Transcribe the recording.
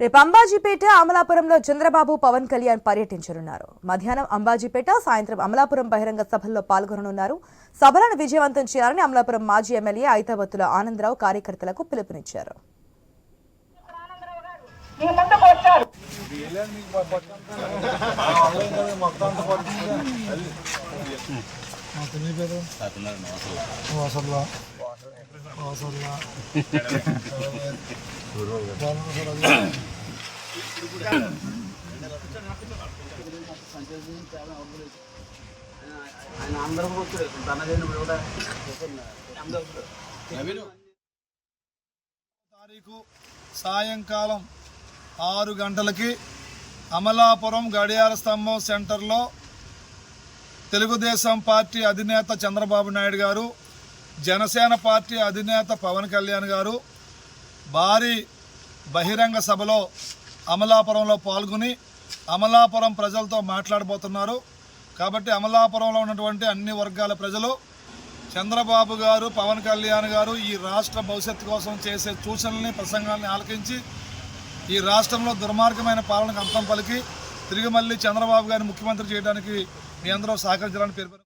రేపు అంబాజీపేట అమలాపురంలో చంద్రబాబు పవన్ కళ్యాణ్ పర్యటించనున్నారు. మధ్యాహ్నం అంబాజీపేట సాయంత్రం అమలాపురం బహిరంగ సభల్లో పాల్గొననున్నారు. సభలను విజయవంతం చేయాలని అమలాపురం మాజీ ఎమ్మెల్యే ఐతావత్తుల ఆనందరావు కార్యకర్తలకు పిలుపునిచ్చారు. ఆయన తారీఖు సాయంకాలం ఆరు గంటలకి అమలాపురం గడియార స్తంభం సెంటర్లో తెలుగుదేశం పార్టీ అధినేత చంద్రబాబు నాయుడు గారు జనసేన పార్టీ అధినేత పవన్ కళ్యాణ్ గారు భారీ బహిరంగ సభలో అమలాపురంలో పాల్గొని అమలాపురం ప్రజలతో మాట్లాడబోతున్నారు. కాబట్టి అమలాపురంలో ఉన్నటువంటి అన్ని వర్గాల ప్రజలు చంద్రబాబు గారు పవన్ కళ్యాణ్ గారు ఈ రాష్ట్ర భవిష్యత్తు కోసం చేసే సూచనల్ని ప్రసంగాల్ని ఆలకించి ఈ రాష్ట్రంలో దుర్మార్గమైన పాలనకు అంతం పలికి తిరిగి మళ్ళీ చంద్రబాబు గారిని ముఖ్యమంత్రి చేయడానికి మీ అందరూ సహకరించాలని పేర్కొన్నారు